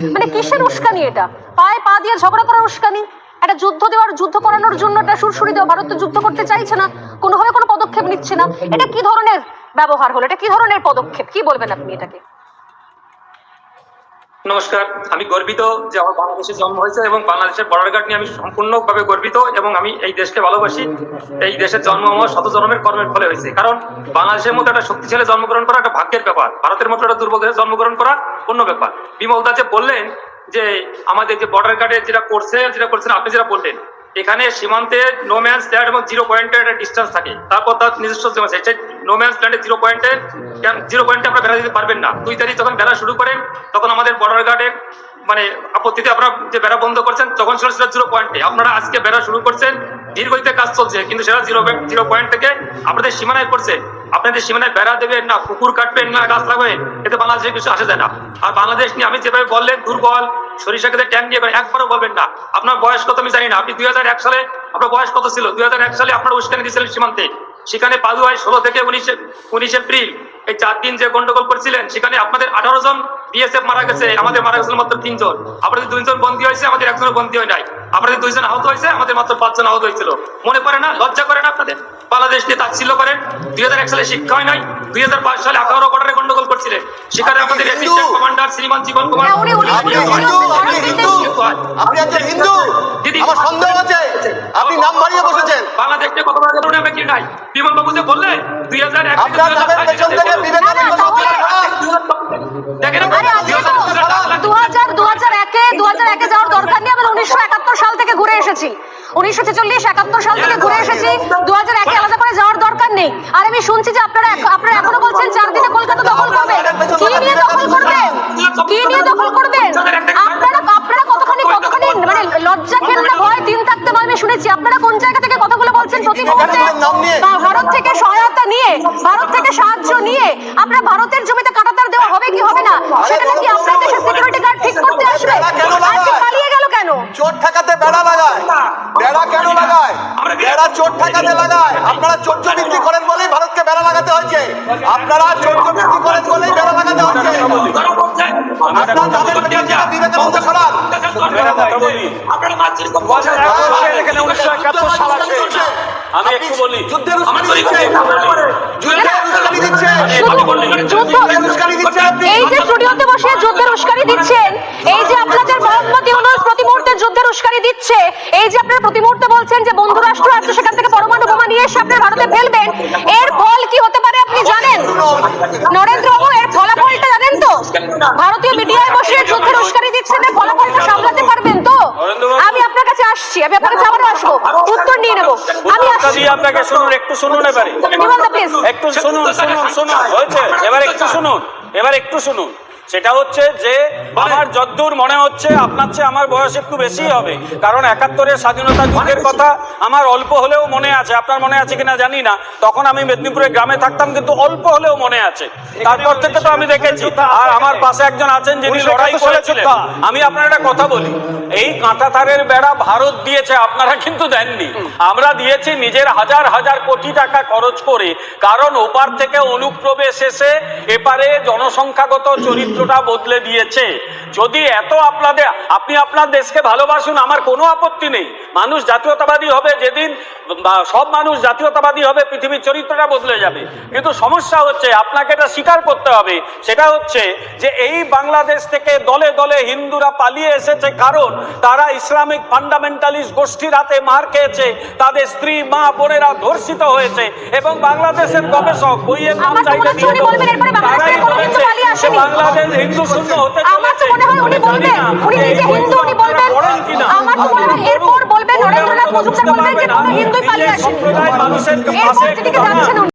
মানে কিসের উস্কানি এটা? পায়ে পা দিয়ে ঝগড়া করার উস্কানি? একটা যুদ্ধ দেওয়ার, যুদ্ধ করানোর জন্য একটা সুরসুরি দেওয়া ভারত যুদ্ধ করতে চাইছে না। কোনোভাবে কোনো পদক্ষেপ নিচ্ছে না। এটা কি ধরনের ব্যবহার হলো? এটা কি ধরনের পদক্ষেপ? কি বলবেন আপনি এটাকে? নমস্কার, আমি গর্বিত যে আমার বাংলাদেশে জন্ম হয়েছে এবং বাংলাদেশের বর্ডার গার্ড নিয়ে আমি সম্পূর্ণভাবে গর্বিত এবং আমি এই দেশকে ভালোবাসি। এই দেশের জন্ম আমার শত জন্মের কর্মের ফলে হয়েছে। কারণ বাংলাদেশের মতো একটা শক্তিশালী জন্মগ্রহণ করা একটা ভাগ্যের ব্যাপার। ভারতের মতো একটা দুর্বল দেশে জন্মগ্রহণ করা অন্য ব্যাপার। বিমল দা যে বললেন যে আমাদের যে বর্ডার গার্ডে যেটা করছে, যেটা করছেন আপনি যেটা বললেন, এখানে সীমান্তে নো ম্যান্স ল্যান্ড এবং জিরো পয়েন্টের একটা ডিস্টেন্স থাকে। তারপর তার নিজস্ব সেই নো ম্যান্স ল্যান্ডে জিরো পয়েন্টের জিরো পয়েন্টে আপনারা বেড়া দিতে পারবেন না। দুই তারিখ যখন বেড়া শুরু করেন, তখন আমাদের বর্ডার মানে আপত্তিতে আপনারা যে বেড়া বন্ধ করছেন, তখন ছিল সেটা জিরো পয়েন্টে আপনারা আজকে বেড়া শুরু করছেন কাজ চলছে, কিন্তু সেটা জিরো জিরো পয়েন্ট থেকে আপনাদের সীমানায় করছে আপনাদের সীমানায় বেড়া দেবেন না, পুকুর কাটবেন না, গাছ লাগাবেন, এতে বাংলাদেশে কিছু আসে যায় না। আর বাংলাদেশ নিয়ে আমি যেভাবে বললেন, দুর্বল সরিষা খেতে ট্যাঙ্ক দিয়ে একবারও বলবেন না। আপনার বয়স কত আমি জানি না, আপনি দুই হাজার এক সালে, আপনার বয়স কত ছিল? দুই হাজার এক সালে আপনার উস্কানি দিয়েছিলেন সীমান্তে। সেখানে পাদুয়ায় ষোলো থেকে উনিশে উনিশ এপ্রিল। এই চার দিন যে গন্ডগোল করছিলেন সেখানে আপনাদের আঠারো জন বিএসএফ মারা গেছে আমাদের মারা গেছিল মাত্র তিনজন। আপনাদের দুইজন বন্দী হয়েছে আমাদের একজনের বন্দী হয় নাই। আপনাদের দুইজন আহত হয়েছে আমাদের মাত্র পাঁচজন আহত হয়েছিল। মনে পড়ে না? লজ্জা করে না আপনাদের? বাংলাদেশ নিয়ে তাচ্ছিল্য করেন। দুই হাজার এক সালে শিক্ষা হয় নাই দুই হাজার পাঁচ সালে আঠারো বর্ডারে গন্ডগোল করছিলেন। সেখানে আমাদের অ্যাসিস্ট্যান্ট কমান্ডার শ্রীমান জীবন কুমার হিন্দু! আমার সন্দেহ আছে আপনি নাম বাড়িয়ে বসেছেন বাংলাদেশ নিয়ে কথা বলার কারণে নাই বিমান বাবু যে বললেন দুই হাজার এক। দেখেন দু হাজার দু হাজার একে দু হাজার একে যাওয়ার দরকার নেই আমরা উনিশশো একাত্তর সাল থেকে ঘুরে এসেছি উনিশশো ছেচল্লিশ একাত্তর সাল থেকে ঘুরে এসেছি দু হাজার একে আলাদা করে যাওয়ার দরকার নেই আর আমি শুনছি যে আপনারা আপনারা এখনও বলছেন চার দিনে কলকাতা দখল করবেন কি নিয়ে দখল করবেন কি নিয়ে দখল করবেন আপনারা আপনারা কতখানি কতখানি মানে লজ্জা খেল না ভয় দিন থাকতে ভয় আমি শুনেছি আপনারা কোন জায়গা থেকে কথাগুলো বলছেন? প্রতি মুহূর্তে ভারত থেকে সহায়তা নিয়ে ভারত থেকে সাহায্য নিয়ে আপনারা ভারতের জমিতে কাটাতার দেওয়া হবে কি হবে না সেটা নাকি আপনার দেশের সিকিউরিটি গার্ড ঠিক করতে আসবে কেন আজকে লাগায়? পালিয়ে গেল কেন চোট ঠেকাতে বেড়া লাগায় বেড়া কেন লাগায় বেড়া চোট ঠেকাতে লাগায় আপনারা চোদ্দ বৃদ্ধি করেন বলেই ভারতকে বেড়া লাগাতে হয়েছে। আপনারা চোদ্দ বৃদ্ধি করেন বলেই বেড়া লাগাতে আপনার বিবেকানন্দ সরান আমি একটু বলি যুদ্ধের উস্কানি দিচ্ছে। আপনি এই যে স্টুডিওতে বসে যুদ্ধের উস্কানি দিচ্ছেন এই যে দিচ্ছে। এই যে আপনারা প্রতি মুহূর্তে বলছেন যে বন্ধু রাষ্ট্র আছে সেখান থেকে পরমাণু বোমা নিয়ে এসে আপনার ভারতে ফেলবেন এর ফল কি হতে পারে আপনি জানেন? নরেন্দ্র বাবু এর ফলাফলটা জানেন তো? ভারতীয় মিডিয়ায় বসে যুদ্ধের উস্কানি দিচ্ছেন এর ফলাফলটা সামলাতে পারবেন তো? আমি আপনার কাছে আসছি আমি আপনার কাছে আবারও আসব। উত্তর নিয়ে নেব। আমি আসছি। আপনাকে শুনুন একটু শুনুন এবারে। একটু শুনুন শুনুন শুনুন। হয়েছে? এবার একটু শুনুন এবার একটু শুনুন। সেটা হচ্ছে যে আমার যদ্দূর মনে হচ্ছে আপনার চেয়ে আমার বয়স একটু বেশি হবে। কারণ একাত্তরের স্বাধীনতা যুদ্ধের কথা আমার অল্প হলেও মনে আছে। আপনার মনে আছে কিনা জানি না। তখন আমি মেদিনীপুরে গ্রামে থাকতাম কিন্তু অল্প হলেও মনে আছে। তারপর থেকে তো আমি দেখেছি। আর আমার পাশে একজন আছেন যিনি লড়াই করেছিলেন। আমি আপনার একটা কথা বলি। এই কাঁটাতারের বেড়া ভারত দিয়েছে আপনারা কিন্তু দেননি। আমরা দিয়েছি নিজের হাজার হাজার কোটি টাকা খরচ করে। কারণ ওপার থেকে অনুপ্রবেশ এসে এপারে জনসংখ্যাগত চরিত্রটা বদলে দিয়েছে। যদি এত আপনাদের আপনি আপনার দেশকে ভালোবাসুন আমার কোনো আপত্তি নেই। মানুষ জাতীয়তাবাদী হবে যেদিন সব মানুষ জাতীয়তাবাদী হবে পৃথিবীর চরিত্রটা বদলে যাবে। কিন্তু সমস্যা হচ্ছে আপনাকে এটা স্বীকার করতে হবে। সেটা হচ্ছে যে এই বাংলাদেশ থেকে দলে দলে হিন্দুরা পালিয়ে এসেছে। কারণ তারা ইসলামিক ফান্ডামেন্টালিস্ট গোষ্ঠীর হাতে মার খেয়েছে। তাদের স্ত্রী মা বোনেরা ধর্ষিত হয়েছে। এবং বাংলাদেশের গবেষক বইয়ের নাম আমার তো চাইলে হচ্ছে দিয়ে তারাই বলেছে আসেনি। আমার তো মনে হয় উনি বলবেন উনি নিজে হিন্দু উনি বলবেন আমার তো মনে হয় এরপর বলবেন নরেন্দ্রনাথ মজুমদার বলবেন যে কোনো হিন্দুই পালিয়ে আসেনি। মানুষের এরপর যেদিকে যাচ্ছেন